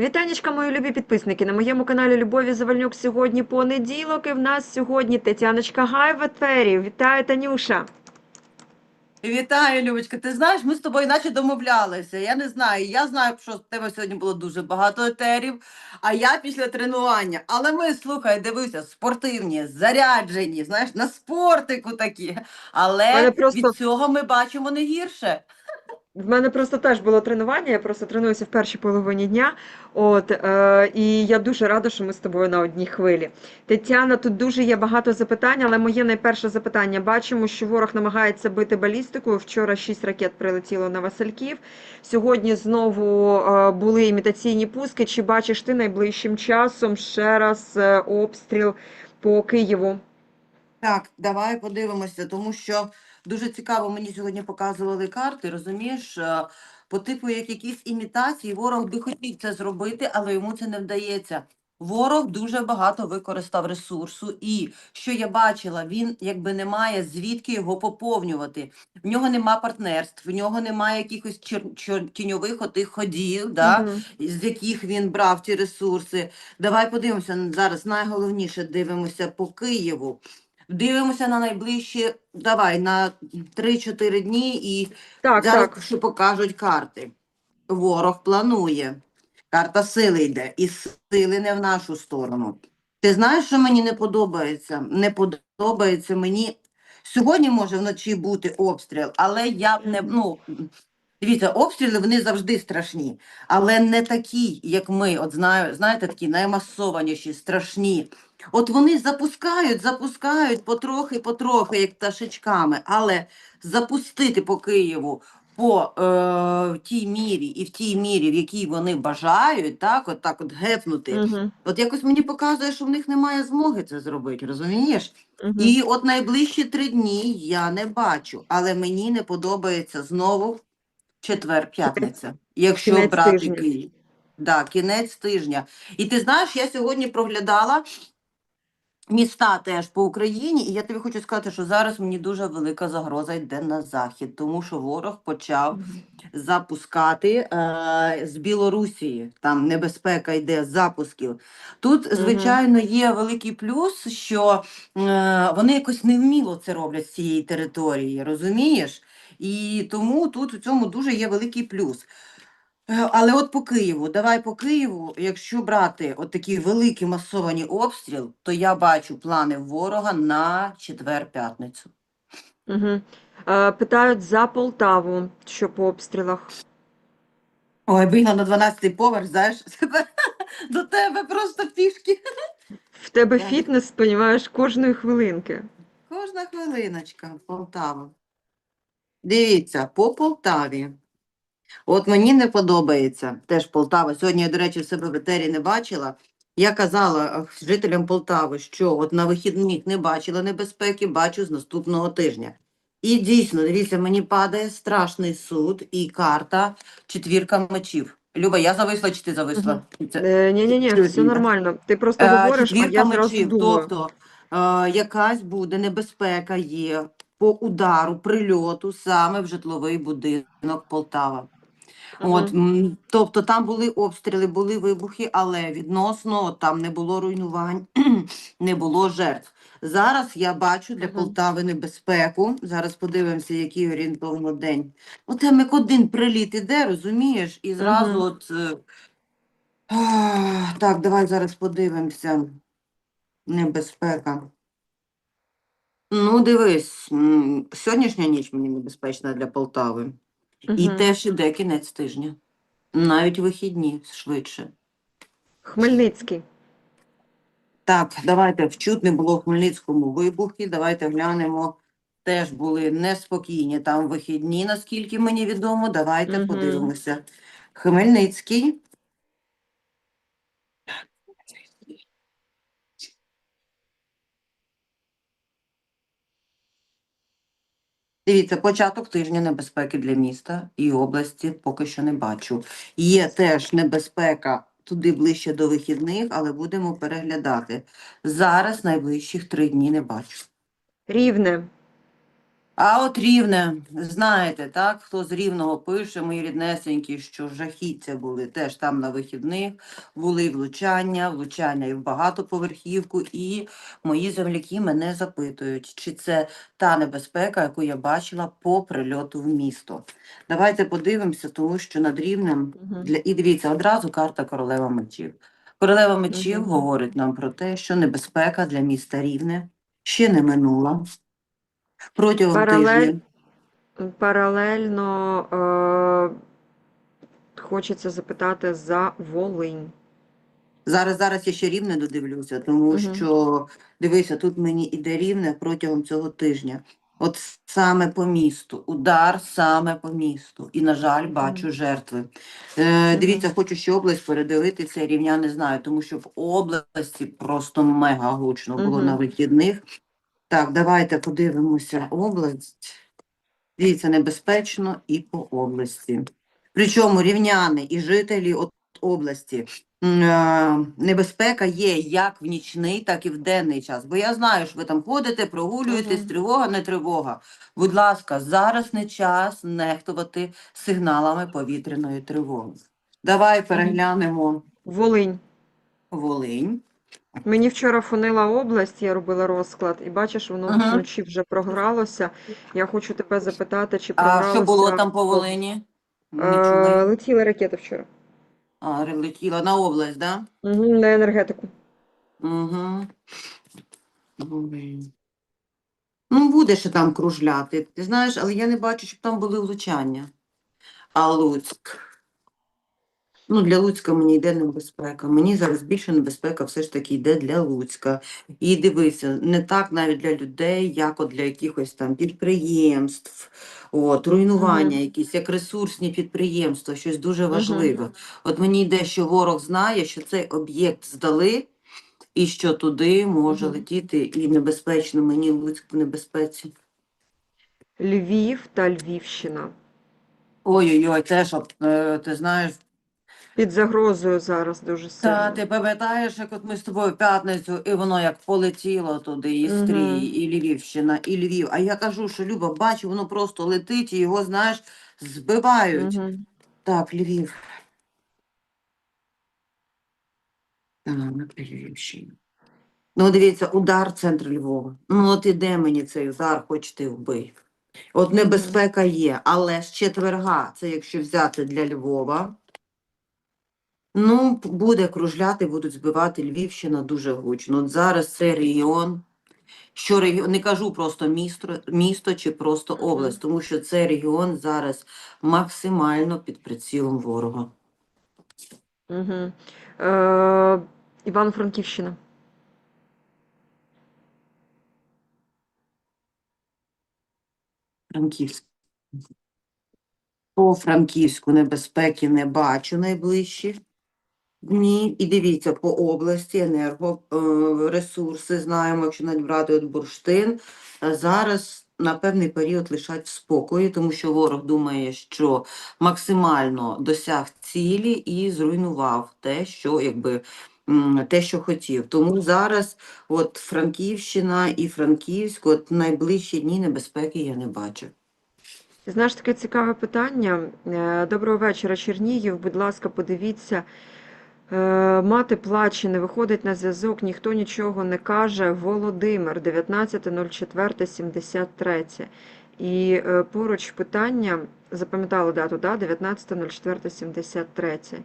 Вітанечка, мої любі підписники. На моєму каналі Любові Завальнюк сьогодні понеділок, і в нас сьогодні Тетяночка Гай в етері. Вітаю, Танюша. Вітаю, Любочка. Ти знаєш, ми з тобою наче домовлялися. Я не знаю. Я знаю, що в тебе сьогодні було дуже багато етерів, а я після тренування. Але ми, слухай, дивися, спортивні, заряджені, знаєш, на спортику такі. Але Але просто- від цього ми бачимо не гірше. В мене просто теж було тренування, я просто тренуюся в першій половині дня. От, е, і я дуже рада, що ми з тобою на одній хвилі. Тетяна, тут дуже є багато запитань, але моє найперше запитання. Бачимо, що ворог намагається бити балістикою. Вчора шість ракет прилетіло на Васильків. Сьогодні знову е, були імітаційні пуски. Чи бачиш ти найближчим часом ще раз е, обстріл по Києву? Так, давай подивимося, тому що дуже цікаво, мені сьогодні показували карти, розумієш, е, по типу як якісь імітації, ворог би хотів це зробити, але йому це не вдається. Ворог дуже багато використав ресурсу, і що я бачила, він якби не має звідки його поповнювати. В нього нема партнерств, в нього немає якихось чер... чер- тіньових отих ходів, да? Мгм. з яких він брав ті ресурси. Давай подивимося зараз. Найголовніше дивимося по Києву. Дивимося на найближчі, давай на 3-4 дні і Так, зараз, так. що покажуть карти. Ворог планує. Карта сили йде, і сили не в нашу сторону. Ти знаєш, що мені не подобається? Не подобається мені. Сьогодні може вночі бути обстріл, але я б не ну. Дивіться, обстріли вони завжди страшні, але не такі, як ми. От знаю, знаєте, такі наймасованіші, страшні. От вони запускають, запускають потрохи, потрохи, як пташечками, але запустити по Києву по е, в тій мірі і в тій мірі, в якій вони бажають, так, от так от гепнути. Мгм. От якось мені показує, що в них немає змоги це зробити, розумієш? Мгм. І от найближчі три дні я не бачу, але мені не подобається знову четвер, п'ятниця, якщо Кінець брати тижня. Київ. Да, кінець тижня. І ти знаєш, я сьогодні проглядала міста теж по Україні, і я тобі хочу сказати, що зараз мені дуже велика загроза йде на захід, тому що ворог почав запускати е, з Білорусі. Там небезпека йде з запусків. Тут, звичайно, є великий плюс, що е, вони якось невміло це роблять з цієї території, розумієш? І тому тут у цьому дуже є великий плюс. Е, Але от по Києву, давай по Києву, якщо брати от такі великі масовані обстріл, то я бачу плани ворога на четвер-п'ятницю. Угу. Е, питають за Полтаву, що по обстрілах. Ой, бігла на 12-й поверх, знаєш, до тебе просто пішки. В тебе Так. фітнес, сподіваєш, кожної хвилинки. Кожна хвилиночка, Полтава. Дивіться, по Полтаві. От мені не подобається теж Полтава. Сьогодні я, до речі, в себе в етері не бачила. Я казала е, жителям Полтави, що от на вихідних не бачила небезпеки, бачу з наступного тижня. І дійсно, дивіться, мені падає страшний суд і карта четвірка мечів. Люба, я зависла чи ти зависла? Е, ні-ні-ні, Що все нормально. Ти просто Е, говориш, а я зразу мечів, думаю. тобто якась буде небезпека є по удару, прильоту саме в житловий будинок Полтава. От, м, тобто там були обстріли, були вибухи, але відносно там не було руйнувань, не було жертв. Зараз я бачу для Мгм. Полтави небезпеку. Зараз подивимося, який орієнтовно день. От там як один приліт іде, розумієш, і зразу Мгм. от. е, а, Так, давай зараз подивимося. Небезпека. Ну, дивись, м, сьогоднішня ніч мені небезпечна для Полтави. І теж іде кінець тижня. Навіть вихідні швидше. Хмельницький. Так, давайте вчут не було в Хмельницькому вибухи. Давайте глянемо. Теж були неспокійні там вихідні, наскільки мені відомо. Давайте угу. подивимося. Хмельницький. Дивіться, початок тижня небезпеки для міста і області поки що не бачу. Є теж небезпека туди ближче до вихідних, але будемо переглядати. Зараз найближчих три дні не бачу. Рівне. А от рівне, знаєте, так, хто з рівного пише, мої ріднесенькі, що жахіття були теж там на вихідних, були влучання, влучання і в багатоповерхівку, і мої земляки мене запитують, чи це та небезпека, яку я бачила по прильоту в місто. Давайте подивимося, тому що над рівнем для і дивіться одразу карта королева мечів. Королева мечів говорить нам про те, що небезпека для міста Рівне ще не минула. Протягом Паралель- тижня Паралельно е, хочеться запитати за Волинь. Зараз, зараз я ще рівне додивлюся, тому Мгм. що дивися, тут мені іде рівне протягом цього тижня. От саме по місту, удар саме по місту. І, на жаль, бачу жертви. Е, дивіться, хочу ще область передивитися, рівня не знаю, тому що в області просто мега гучно було на вихідних. Так, давайте подивимося область. Дивіться, небезпечно і по області. Причому рівняни і жителі от області. е, Небезпека є як в нічний, так і в денний час. Бо я знаю, що ви там ходите, прогулюєтесь, тривога, не тривога. Будь ласка, зараз не час нехтувати сигналами повітряної тривоги. Давай переглянемо Волинь. Волинь. Мені вчора фонила область, я робила розклад, і бачиш, воно Ага. вночі вже програлося. Я хочу тебе запитати, чи А програлося. що було там по Волині? Не Е, чула. Летіла ракета вчора. А, летіла на область, так? Да? Угу, на енергетику. Угу. Ну, буде ще там кружляти, ти знаєш, але я не бачу, щоб там були влучання. А Луцьк. Ну, для Луцька мені йде небезпека. Мені зараз більше небезпека все ж таки йде для Луцька. І дивися, не так навіть для людей, як от для якихось там підприємств, от, руйнування Мгм. якісь, як ресурсні підприємства, щось дуже важливе. От мені йде, що ворог знає, що цей об'єкт здали, і що туди може Мгм. летіти, і небезпечно мені Луцьк в небезпеці. Львів та Львівщина. Ой-ой-ой, теж, от, е, ти знаєш, Під загрозою зараз дуже сильно. Та ти пам'ятаєш, як от ми з тобою в п'ятницю, і воно як полетіло туди, і. Стрій, і Львівщина, і Львів. А я кажу, що Люба, бачу, воно просто летить і його, знаєш, збивають. Мгм. Так, Львів. Так, Львівщина. Ну, дивіться, удар центр Львова. Ну, от іде мені цей удар, хоч ти вбий. От небезпека є, але з четверга, це якщо взяти для Львова, ну, буде кружляти, будуть збивати Львівщина дуже гучно. От зараз це регіон, що регіон, не кажу просто місто, місто чи просто область, тому що цей регіон зараз максимально під прицілом ворога. Угу. Е, Івано-Франківщина. Франківськ. По Франківську небезпеки не бачу найближчі дні. І дивіться, по області енергоресурси знаємо, якщо навіть брати от бурштин, е, зараз на певний період лишать в спокої, тому що ворог думає, що максимально досяг цілі і зруйнував те, що якби. Те, що хотів. Тому зараз от Франківщина і Франківськ, от найближчі дні небезпеки я не бачу. Знаєш, таке цікаве питання. Е, Доброго вечора, Чернігів. Будь ласка, подивіться. Е, Мати плаче, не виходить на зв'язок, ніхто нічого не каже. Володимир, 19.04.73. І е, поруч питання, запам'ятали дату, да? 19.04.73.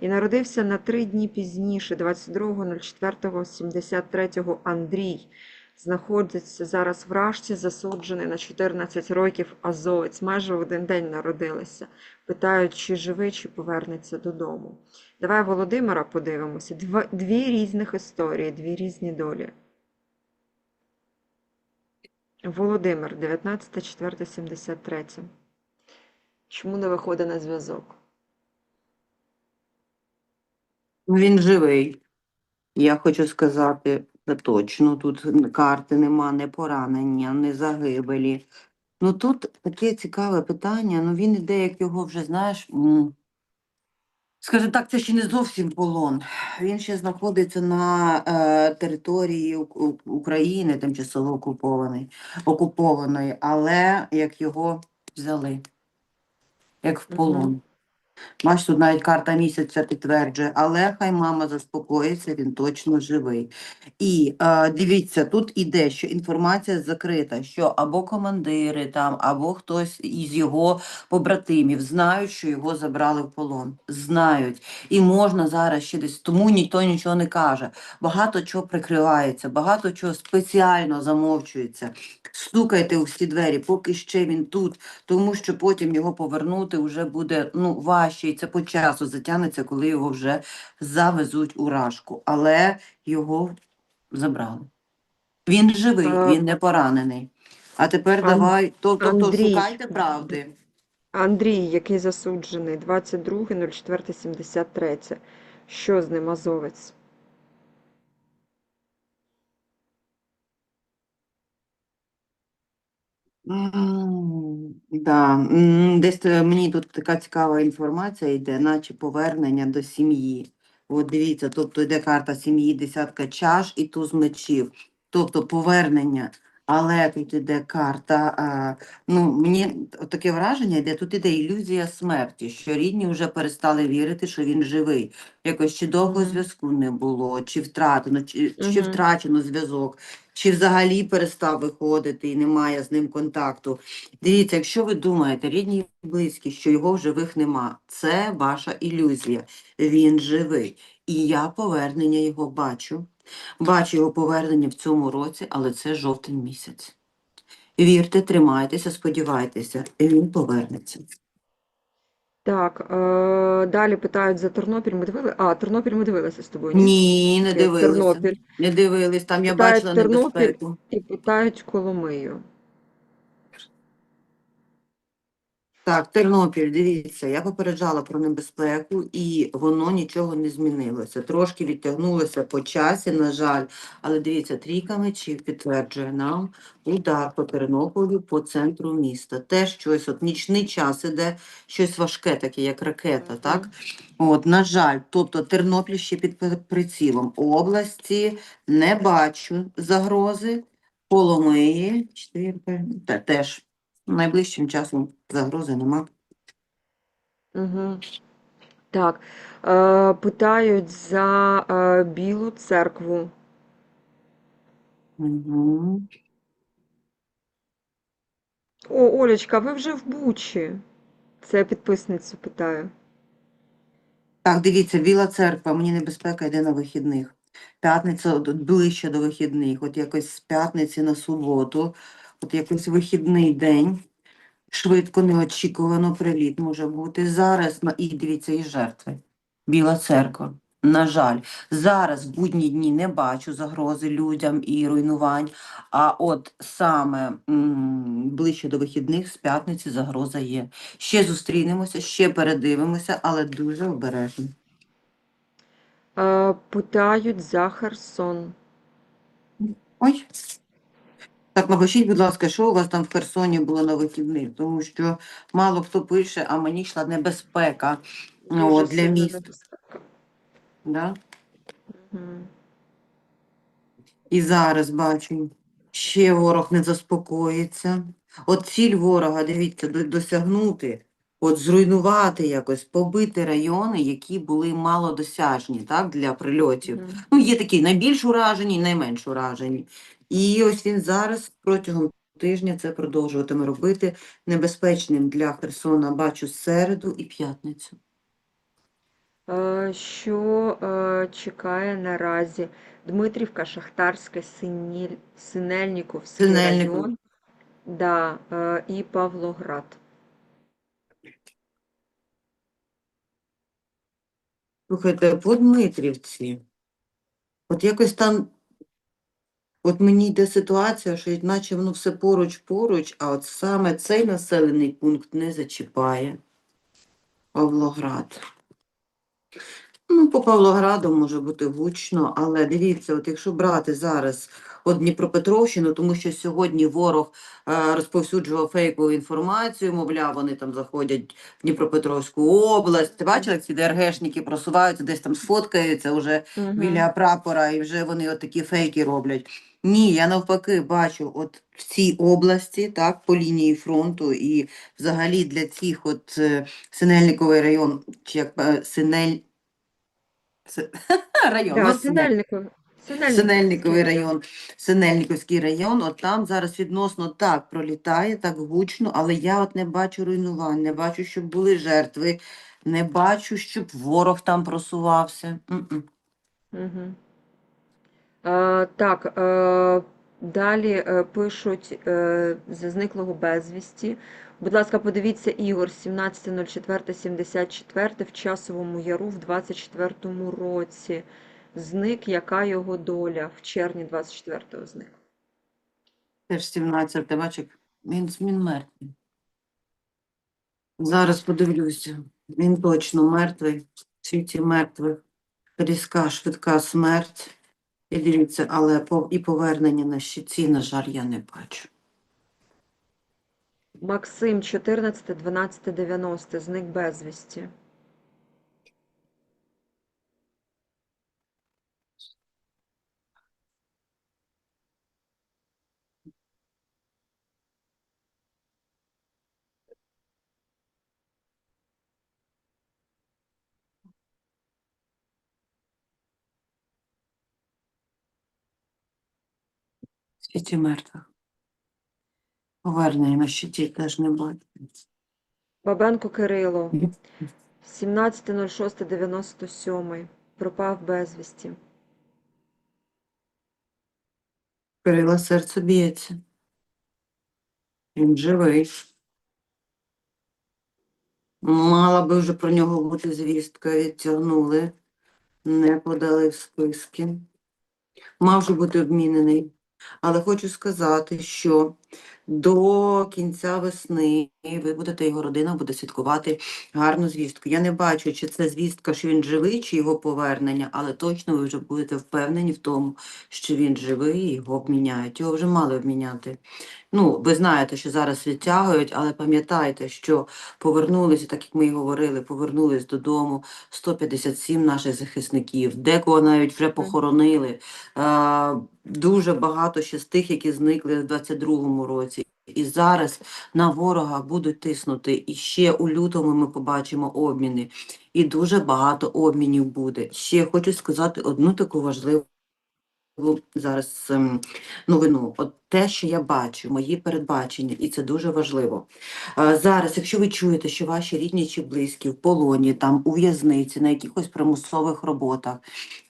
І народився на три дні пізніше, 22.04.73 Андрій. Знаходиться зараз в Рашці, засуджений на 14 років азовець. Майже в один день народилися. Питають, чи живий, чи повернеться додому. Давай Володимира подивимося. Дві різних історії, дві різні долі. Володимир, 19.04.73. Чому не виходить на зв'язок? Він живий. Я хочу сказати точно. Тут карти нема, не поранення, не загибелі. Ну тут таке цікаве питання. Ну він іде, як його вже знаєш. Скажімо так, це ще не зовсім полон. Він ще знаходиться на е, території України, тимчасово окупований, окупованої, але як його взяли, як в полон. Бачиш, тут навіть карта місяця підтверджує, але хай мама заспокоїться, він точно живий. І е, дивіться, тут іде, що інформація закрита, що або командири там, або хтось із його побратимів знають, що його забрали в полон. Знають. І можна зараз ще десь, тому ніхто нічого не каже. Багато чого прикривається, багато чого спеціально замовчується. Стукайте у всі двері, поки ще він тут, тому що потім його повернути вже буде ну, важче, і це по часу затягнеться, коли його вже завезуть у рашку. Але його забрали. Він живий, А, він не поранений. А тепер Ан- давай, то, то, то шукайте правди. Андрій, який засуджений, 22.04.73. Що з ним азовець? Да. Десь е, мені тут така цікава інформація йде, наче повернення до сім'ї. От дивіться, тобто йде карта сім'ї, десятка чаш і туз мечів. Тобто повернення. Але тут іде карта. А, ну, мені таке враження йде, тут іде ілюзія смерті, що рідні вже перестали вірити, що він живий. Якось чи довго зв'язку не було, чи втратено, чи, чи втрачено зв'язок чи взагалі перестав виходити і немає з ним контакту. Дивіться, якщо ви думаєте, рідні і близькі, що його в живих нема, це ваша ілюзія. Він живий. І я повернення його бачу. Бачу його повернення в цьому році, але це жовтень місяць. Вірте, тримайтеся, сподівайтеся, і він повернеться. Так, е, далі питають за Тернопіль. Ми дивили? А, Тернопіль ми дивилися з тобою, ні? Ні, не дивилися. Тернопіль. Не дивились, там я Питають бачила Тернопіль. небезпеку. І питають Коломию. Так, Тернопіль, дивіться, я попереджала про небезпеку, і воно нічого не змінилося. Трошки відтягнулося по часі, на жаль. Але дивіться, трійка мечів підтверджує нам удар по Тернополю, по центру міста. Теж щось, от нічний час іде, щось важке, таке, як ракета, так? От, на жаль, тобто Тернопіль ще під прицілом. Області не бачу загрози. Коломиї, чотирка, та теж найближчим часом загрози нема. Угу. Так, е, питають за е, Білу церкву. Угу. О, Олечка, ви вже в Бучі. Це я підписницю питаю. Так, дивіться, Біла церква, мені небезпека йде на вихідних. П'ятниця ближче до вихідних, от якось з п'ятниці на суботу, от якийсь вихідний день. Швидко, неочікувано приліт може бути. Зараз, і дивіться, і жертви. Біла церква. На жаль, зараз в будні дні не бачу загрози людям і руйнувань, а от саме м, ближче до вихідних з п'ятниці загроза є. Ще зустрінемося, ще передивимося, але дуже обережно. Е, питають за Херсон. Ой. Так, напишіть, будь ласка, що у вас там в Херсоні було на вихідних, тому що мало хто пише, а мені йшла небезпека ну, от, для небезпека. Да? Мгм. І зараз бачу, ще ворог не заспокоїться. От ціль ворога, дивіться, досягнути, от зруйнувати якось, побити райони, які були малодосяжні так, для прильотів. Мгм. Ну, є такі найбільш уражені найменш уражені. І ось він зараз протягом тижня це продовжуватиме робити небезпечним для Херсона. Бачу середу і п'ятницю. Е, Що е, чекає наразі Дмитрівка, Шахтарська, Синіль, Синельніковський Синельников. район да, е, і Павлоград. Слухайте, по Дмитрівці, от якось там, от мені йде ситуація, що наче воно все поруч-поруч, а от саме цей населений пункт не зачіпає Павлоград. Ну, по Павлограду може бути гучно, але дивіться, от якщо брати зараз от Дніпропетровщину, тому що сьогодні ворог е, розповсюджував фейкову інформацію, мовляв, вони там заходять в Дніпропетровську область. Ти бачила, ці ДРГшники просуваються, десь там сфоткаються вже Мгм. біля прапора, і вже вони от такі фейки роблять. Ні, я навпаки бачу, от в цій області, так, по лінії фронту, і взагалі для цих от е, Синельниковий район, чи як е, Синель... Район, Да, Синельниковий. Синельниковий район, Синельниковський район, от там зараз відносно так пролітає, так гучно, але я от не бачу руйнувань, не бачу, щоб були жертви, не бачу, щоб ворог там просувався. Угу. Е, так, е, далі е, пишуть за зниклого безвісті. Будь ласка, подивіться Ігор 17.04.74 в Часовому Яру в 24-му році. Зник, яка його доля? В червні 24-го зник. Теж 17, ти бачиш, він, він мертвий. Зараз подивлюся. Він точно мертвий. В світі мертвих. Різка, швидка смерть. І дивіться, але і повернення на щиці, на жаль, я не бачу. Максим 14.12.90 зник безвісті. Світі мертвих. Повернення на щиті теж не бачу. Бабенко Кирило 17.06.97 пропав безвісті. Кирила серце б'ється. Він живий. Мала би вже про нього бути звістка, відтягнули, не подали в списки. Мав же бути обмінений. Але хочу сказати, що до кінця весни ви будете, його родина буде святкувати гарну звістку. Я не бачу, чи це звістка, що він живий, чи його повернення, але точно ви вже будете впевнені в тому, що він живий і його обміняють. Його вже мали обміняти. Ну, ви знаєте, що зараз відтягують, але пам'ятайте, що повернулися, так як ми і говорили, повернулись додому 157 наших захисників, декого навіть вже похоронили. Е, дуже багато ще з тих, які зникли в 22-му році. І зараз на ворога будуть тиснути. І ще у лютому ми побачимо обміни. І дуже багато обмінів буде. Ще хочу сказати одну таку важливу зараз ем, новину. От те, що я бачу, мої передбачення, і це дуже важливо. Е, Зараз, якщо ви чуєте, що ваші рідні чи близькі в полоні, там у в'язниці, на якихось примусових роботах,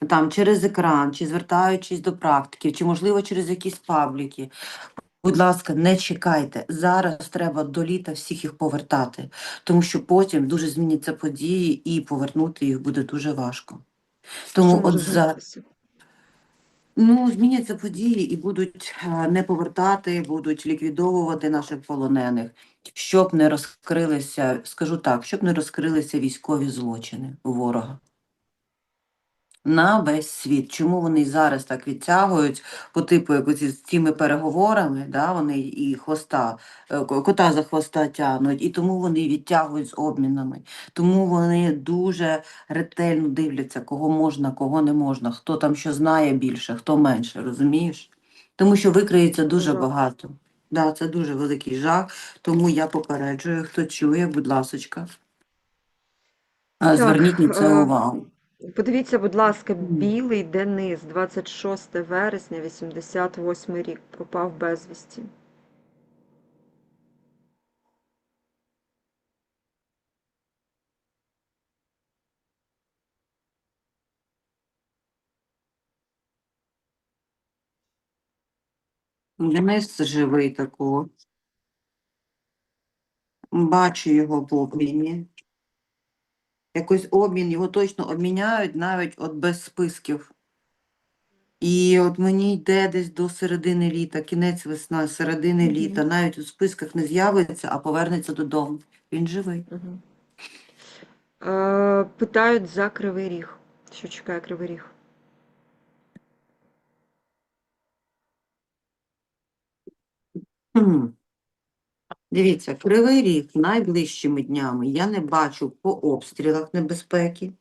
там через екран, чи звертаючись до практиків, чи можливо через якісь пабліки. Будь ласка, не чекайте. Зараз треба до літа всіх їх повертати, тому що потім дуже зміняться події і повернути їх буде дуже важко. Тому Що от за? Ну, зміняться події і будуть е, не повертати, будуть ліквідовувати наших полонених, щоб не розкрилися, скажу так, щоб не розкрилися військові злочини ворога. На весь світ. Чому вони зараз так відтягують по типу як оці з цими переговорами, да, вони і хвоста, е, кота за хвоста тягнуть, і тому вони відтягують з обмінами. Тому вони дуже ретельно дивляться, кого можна, кого не можна, хто там що знає більше, хто менше, розумієш? Тому що викриється дуже багато. Да, це дуже великий жах, тому я попереджую, хто чує, будь ласочка. Зверніть на це е, увагу. Подивіться, будь ласка, білий Денис, 26 вересня, 88 рік, пропав безвісті. Денис живий такого. Бачу його в обміні. Якось обмін, його точно обміняють навіть от без списків. І от мені йде десь до середини літа, кінець весна, середини Мгм. літа, навіть у списках не з'явиться, а повернеться додому. Він живий. Угу. Е, питають за Кривий Ріг. Що чекає Кривий Ріг? Дивіться, Кривий Ріг найближчими днями я не бачу по обстрілах небезпеки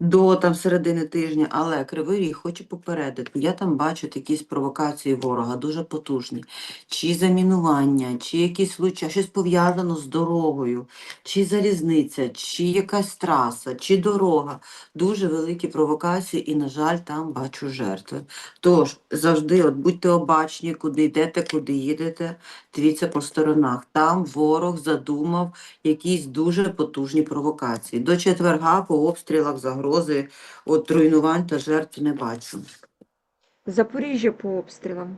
до там середини тижня, але Кривий Ріг хочу попередити. Я там бачу якісь провокації ворога, дуже потужні. Чи замінування, чи якісь луча, щось пов'язано з дорогою, чи залізниця, чи якась траса, чи дорога. Дуже великі провокації, і, на жаль, там бачу жертви. Тож завжди от будьте обачні, куди йдете, куди їдете. Дивіться по сторонах. Там ворог задумав якісь дуже потужні провокації. До четверга по обстрілах загрози, от руйнувань та жертв не бачу. Запоріжжя по обстрілам.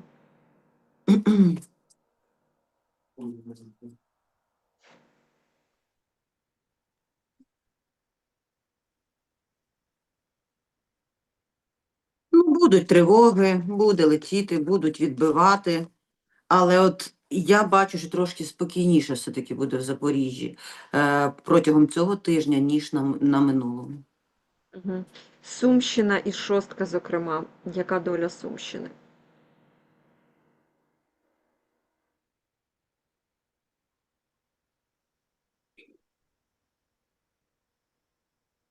Ну, будуть тривоги, буде летіти, будуть відбивати. Але от я бачу, що трошки спокійніше все-таки буде в Запоріжжі е, протягом цього тижня, ніж на, на минулому. Угу. Сумщина і шостка, зокрема. Яка доля Сумщини?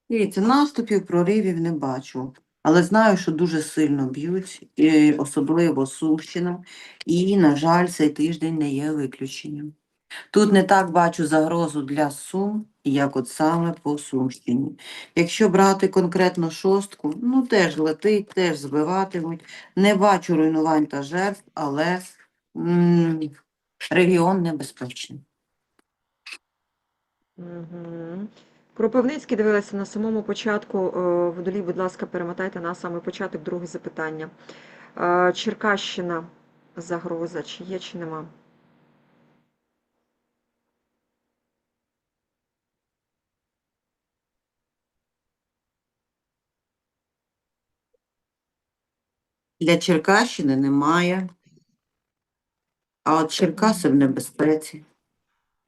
Дивіться, наступів, проривів не бачу, але знаю, що дуже сильно б'ють, особливо Сумщина, і, на жаль, цей тиждень не є виключенням. Тут не так бачу загрозу для Сум, як от саме по Сумщині. Якщо брати конкретно шостку, ну теж летить, теж збиватимуть. Не бачу руйнувань та жертв, але м, регіон небезпечний. Угу. Кропивницький дивилася на самому початку. е, Водолій, будь ласка, перемотайте на самий початок, друге запитання. Е, Черкащина загроза, чи є, чи нема? Для Черкащини немає. А от Черкаси в небезпеці.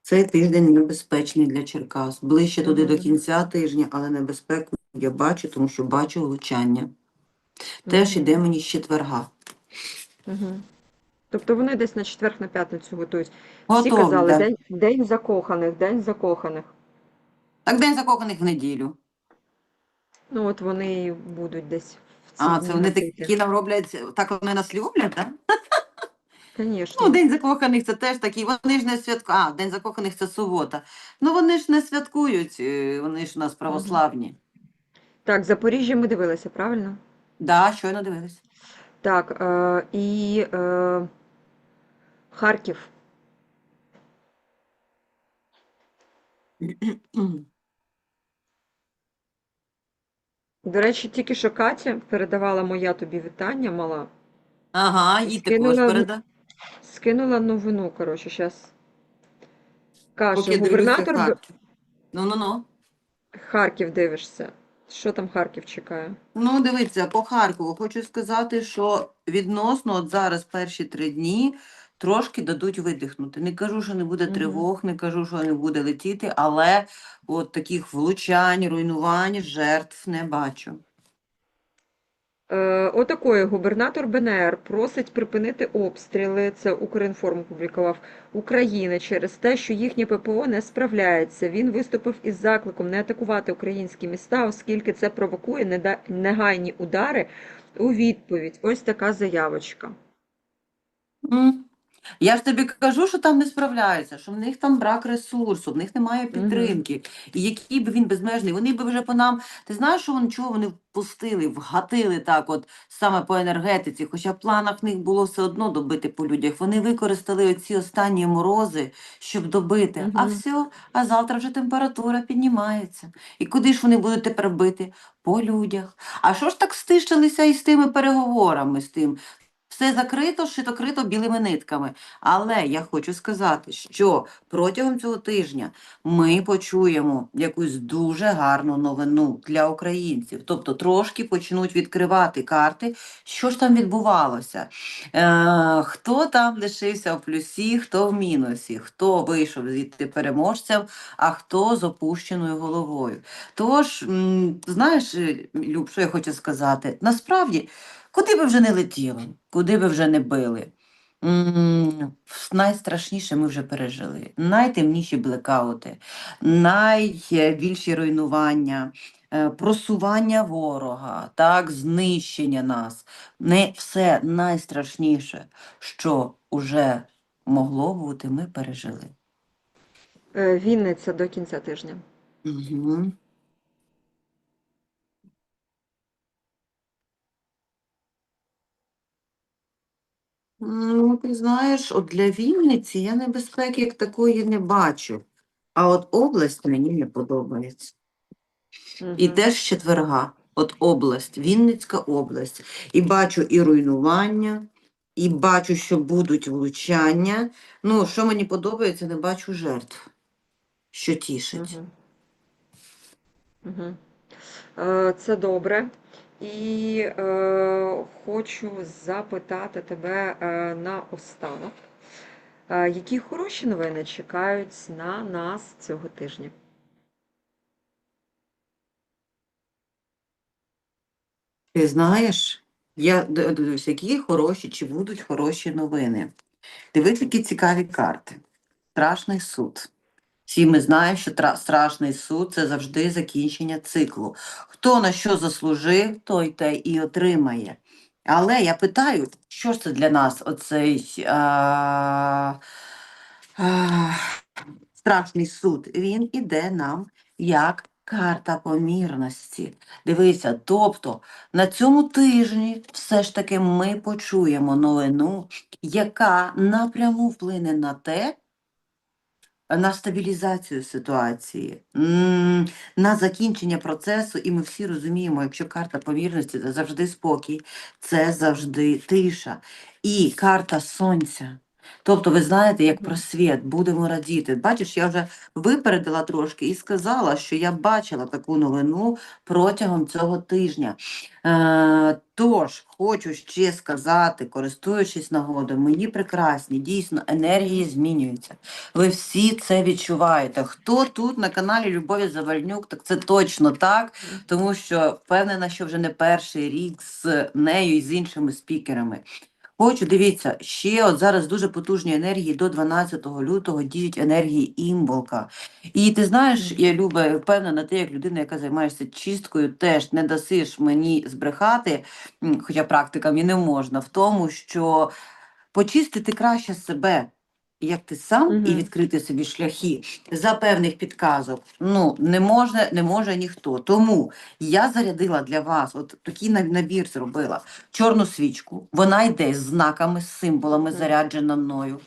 Цей тиждень небезпечний для Черкас. Ближче туди до кінця тижня, але небезпеку я бачу, тому що бачу влучання. Теж іде мені з четверга. Угу. Тобто вони десь на четверг, на п'ятницю готують. Всі Готові, казали, да. день, день закоханих, день закоханих. Так день закоханих в неділю. Ну, от вони і будуть десь в ці А, дні це вони такі нам роблять, так вони нас люблять, так? Звісно. Ну, День закоханих це теж такий, вони ж не святкують. А, День закоханих це субота. Ну вони ж не святкують, е, вони ж у нас православні. Так, Запоріжжя ми дивилися, правильно? Да, щойно дивились. Так, е, і е, Харків. До речі, тільки що Катя передавала моя тобі вітання, мала. Ага, їй також Скинула переда. Скинула новину, коротше, зараз. Каже, Поки дивлюся губернатор Б- Харків. Ну-ну-ну. Харків дивишся. Що там Харків чекає? Ну, дивіться, по Харкову хочу сказати, що відносно от зараз перші три дні трошки дадуть видихнути. Не кажу, що не буде Мгм. тривог, не кажу, що не буде летіти, але от таких влучань, руйнувань, жертв не бачу. Е, отакої губернатор БНР просить припинити обстріли. Це Укрінформ опублікував України через те, що їхнє ППО не справляється. Він виступив із закликом не атакувати українські міста, оскільки це провокує негайні удари у відповідь. Ось така заявочка. Я ж тобі кажу, що там не справляються, що в них там брак ресурсу, в них немає підтримки. І який би він безмежний, вони би вже по нам. Ти знаєш, що вони чого вони впустили, вгатили так, от саме по енергетиці, хоча в планах в них було все одно добити по людях. Вони використали оці останні морози, щоб добити. А все, а завтра вже температура піднімається. І куди ж вони будуть тепер бити? По людях. А що ж так стишилися із тими переговорами, з тим? Все закрито, шито-крито білими нитками. Але я хочу сказати, що протягом цього тижня ми почуємо якусь дуже гарну новину для українців. Тобто трошки почнуть відкривати карти, що ж там відбувалося. Е, хто там лишився в плюсі, хто в мінусі, хто вийшов звідти переможцем, а хто з опущеною головою. Тож, знаєш, Люб, що я хочу сказати? Насправді. Куди би вже не летіли, куди би вже не били. Найстрашніше ми вже пережили. Найтемніші блекаути, найбільші руйнування, е, просування ворога, так, знищення нас. Не все найстрашніше, що уже могло бути, ми пережили. Е, Вінниця до кінця тижня. Угу. Ну, ти знаєш, от для Вінниці я небезпеки як такої не бачу. А от область мені не подобається. І Мгм. теж з четверга. От область, Вінницька область. І бачу і руйнування, і бачу, що будуть влучання. Ну, що мені подобається, не бачу жертв, що тішить. Мгм. Мгм. Е, Це добре. І е, хочу запитати тебе е, наостанок, е, які хороші новини чекають на нас цього тижня? Ти знаєш, я д- дивлюсь, які хороші чи будуть хороші новини. Дивись, які цікаві карти. Страшний суд. Всі ми знаємо, що тра- страшний суд це завжди закінчення циклу. Хто на що заслужив, той те і отримає. Але я питаю, що ж це для нас оцей а, а, страшний суд? Він іде нам як карта помірності. Дивися, тобто на цьому тижні все ж таки ми почуємо новину, яка напряму вплине на те, на стабілізацію ситуації, на закінчення процесу, і ми всі розуміємо, якщо карта помірності це завжди спокій, це завжди тиша. І карта сонця. Тобто, ви знаєте, як Мгм. просвіт, будемо радіти. Бачиш, я вже випередила трошки і сказала, що я бачила таку новину протягом цього тижня. Е, тож, хочу ще сказати, користуючись нагодою, мої прекрасні, дійсно, енергії змінюються. Ви всі це відчуваєте. Хто тут на каналі Любові Завальнюк, так це точно так, тому що впевнена, що вже не перший рік з нею і з іншими спікерами. Хочу, дивіться, ще от зараз дуже потужні енергії до 12 лютого діють енергії імболка. І ти знаєш, я Люба, впевнена, ти як людина, яка займаєшся чисткою, теж не дасиш мені збрехати, хоча практикам і не можна, в тому, що почистити краще себе, як ти сам, і відкрити собі шляхи за певних підказок. Ну, не може, не може ніхто. Тому я зарядила для вас, от такий набір зробила чорну свічку. Вона йде з знаками, з символами, заряджена мною.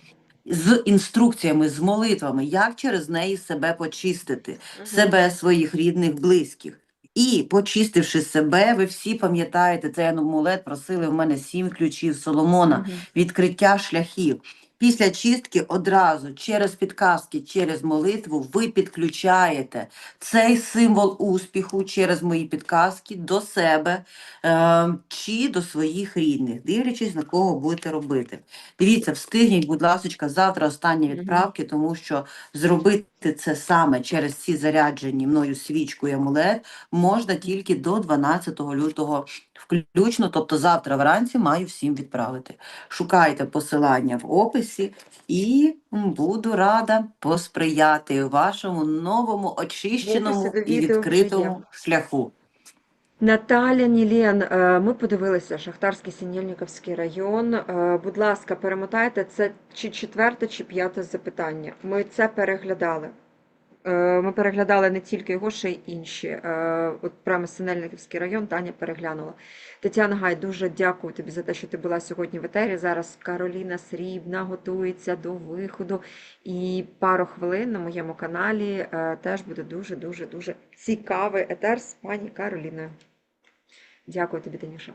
З інструкціями, з молитвами, як через неї себе почистити, Мгм. себе, своїх рідних, близьких. І почистивши себе, ви всі пам'ятаєте, цей амулет просили в мене сім ключів Соломона, Мгм. відкриття шляхів. Після чистки одразу через підказки, через молитву ви підключаєте цей символ успіху через мої підказки до себе е, чи до своїх рідних, дивлячись на кого будете робити. Дивіться, встигніть, будь ласка, завтра останні відправки, тому що зробити це саме через ці заряджені мною свічку і амулет можна тільки до 12 лютого включно, тобто завтра вранці маю всім відправити. Шукайте посилання в описі і буду рада посприяти вашому новому очищеному і відкритому шляху. Наталя Нілєн, е, ми подивилися Шахтарський Синельниковський район. Е, Будь ласка, перемотайте, це чи четверте, чи п'яте запитання. Ми це переглядали. Е, Ми переглядали не тільки його, ще й інші. Е, От прямо Синельниківський район Таня переглянула. Тетяна Гай, дуже дякую тобі за те, що ти була сьогодні в етері. Зараз Кароліна Срібна готується до виходу. І пару хвилин на моєму каналі е, теж буде дуже дуже дуже цікавий етер з пані Кароліною. Дякую тобі, Танюша.